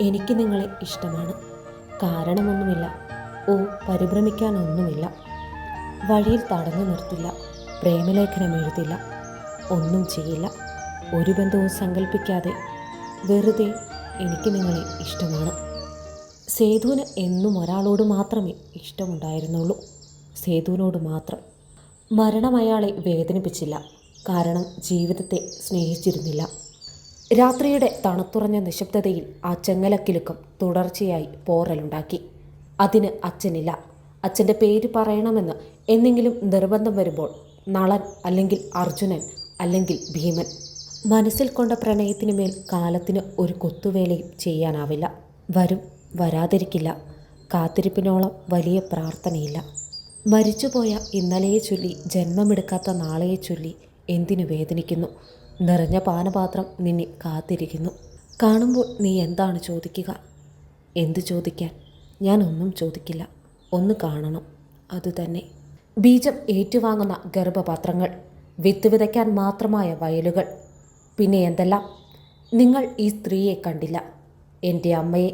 എനിക്ക് നിങ്ങളെ ഇഷ്ടമാണ്. കാരണമൊന്നുമില്ല. ഓ പരിഭ്രമിക്കാനൊന്നുമില്ല. വഴിയിൽ തടഞ്ഞു നിർത്തില്ല. പ്രേമലേഖനം എഴുതില്ല. ഒന്നും ചെയ്യില്ല. ഒരു ബന്ധവും സങ്കല്പിക്കാതെ വെറുതെ എനിക്ക് നിങ്ങളെ ഇഷ്ടമാണ്. സേതുവിന് എന്നും ഒരാളോട് മാത്രമേ ഇഷ്ടമുണ്ടായിരുന്നുള്ളൂ. സേതുവിനോട് മാത്രം. മരണം അയാളെ വേദനിപ്പിച്ചില്ല. കാരണം ജീവിതത്തെ സ്നേഹിച്ചിരുന്നില്ല. രാത്രിയുടെ തണുത്തുറഞ്ഞ നിശബ്ദതയിൽ ആ ചെങ്ങലക്കിലുക്കം തുടർച്ചയായി പോറലുണ്ടാക്കി. അതിന് അച്ഛനില്ല. അച്ഛന്റെ പേര് പറയണമെന്ന് എന്തെങ്കിലും നിർബന്ധം വരുമ്പോൾ നളൻ അല്ലെങ്കിൽ അർജുനൻ അല്ലെങ്കിൽ ഭീമൻ. മനസ്സിൽ കൊണ്ട പ്രണയത്തിന് മേൽ കാലത്തിന് ഒരു കൊത്തുവേലയും ചെയ്യാനാവില്ല. വരും വരാതിരിക്കില്ല. കാത്തിരിപ്പിനോളം വലിയ പ്രാർത്ഥനയില്ല. മരിച്ചുപോയ ഇന്നലെയെ ചൊല്ലി ജന്മമെടുക്കാത്ത നാളെയെ ചൊല്ലി എന്തിനു വേദനിക്കുന്നു? നിറഞ്ഞ പാനപാത്രം നിന്നെ കാത്തിരിക്കുന്നു. കാണുമ്പോൾ നീ എന്താണ് ചോദിക്കുക? എന്ത് ചോദിക്കാൻ? ഞാൻ ഒന്നും ചോദിക്കില്ല. ഒന്ന് കാണണം. അതുതന്നെ ബീജം ഏറ്റുവാങ്ങുന്ന ഗർഭപാത്രങ്ങൾ വിത്ത് വിതയ്ക്കാൻ മാത്രമായ വയലുകൾ. പിന്നെ എന്തെല്ലാം? നിങ്ങൾ ഈ സ്ത്രീയെ കണ്ടില്ല. എന്റെ അമ്മയെ